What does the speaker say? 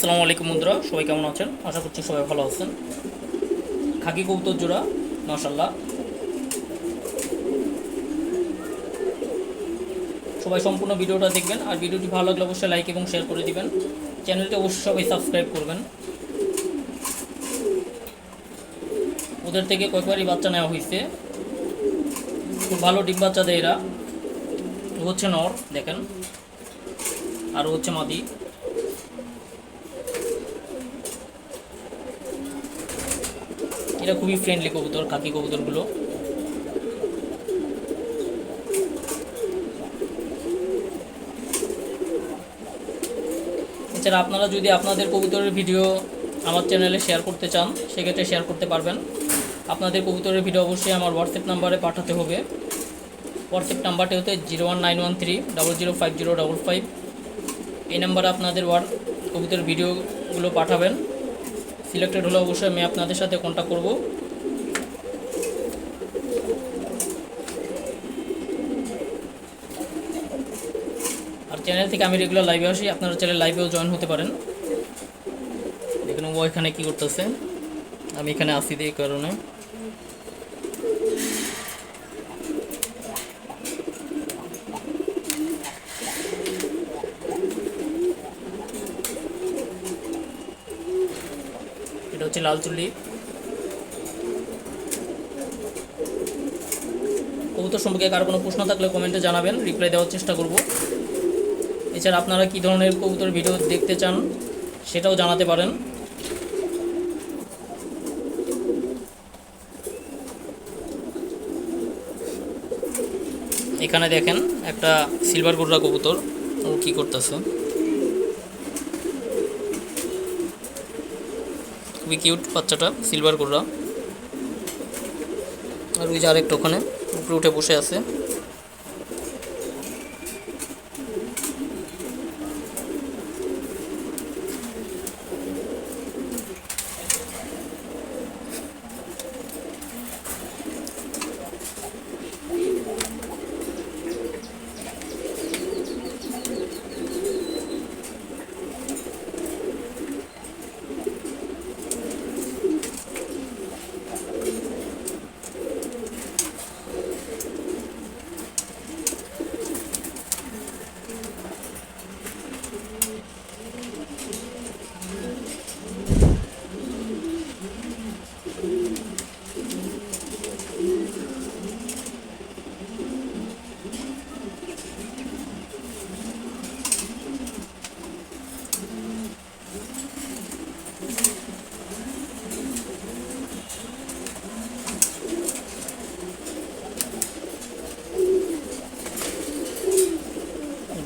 আসসালামু আলাইকুম বন্ধুরা, সবাই কেমন আছেন? আশা করছি সবাই ভালো আছেন। খাকি কবুতর জোড়া মাশাল্লাহ সবাই সম্পূর্ণ ভিডিওটা দেখবেন, আর ভিডিওটি ভালো লাগলে অবশ্যই লাইক এবং শেয়ার করে দিবেন। চ্যানেলটি অবশ্যই সবাই সাবস্ক্রাইব করবেন। ওদের থেকে কয়েকবারই বাচ্চা নেওয়া হয়েছে। খুব ভালো ডিম বাচ্চা দেয় এরা। হচ্ছে নর, দেখেন। আর হচ্ছে মাদি। এরা খুবই ফ্রেন্ডলি কবুতর খাকি কবুতরগুলো। এছাড়া আপনারা যদি আপনাদের কবুতরের ভিডিও আমার চ্যানেলে শেয়ার করতে চান, সেক্ষেত্রে শেয়ার করতে পারবেন। আপনাদের কবুতরের ভিডিও অবশ্যই আমার হোয়াটসঅ্যাপ নাম্বারে পাঠাতে হবে। হোয়াটসঅ্যাপ নাম্বারটি হচ্ছে zero one nine one three double zero five zero double five এই নাম্বারে আপনাদের কবুতরের ভিডিওগুলো পাঠাবেন। সিলেক্টেড হলে অবশ্যই আমি আপনাদের সাথে কন্ট্যাক্ট করব। আর চ্যানেল থেকে আমি রেগুলার লাইভে আসি, আপনারা চ্যানেল লাইভেও জয়েন হতে পারেন। দেখুন ও এখানে কী করতেছে। আমি এখানে আসি দিয়ে কারণে। এটা হচ্ছে লাল চুল্লি। কবুতর সম্পর্কে কারও কোনো প্রশ্ন থাকলে কমেন্টে জানাবেন রিপ্লাই দেওয়ার চেষ্টা করব। এছাড়া আপনারা কী ধরনের কবুতর ভিডিও দেখতে চান সেটাও জানাতে পারেন। এখানে দেখেন একটা সিলভার গুড়া কবুতর, ও কী করতেছে। খুবই কিউট বাচ্চাটা সিলভার গুড়া। আর ওই যে আরেকটা ওখানে উপরে উঠে বসে আছে।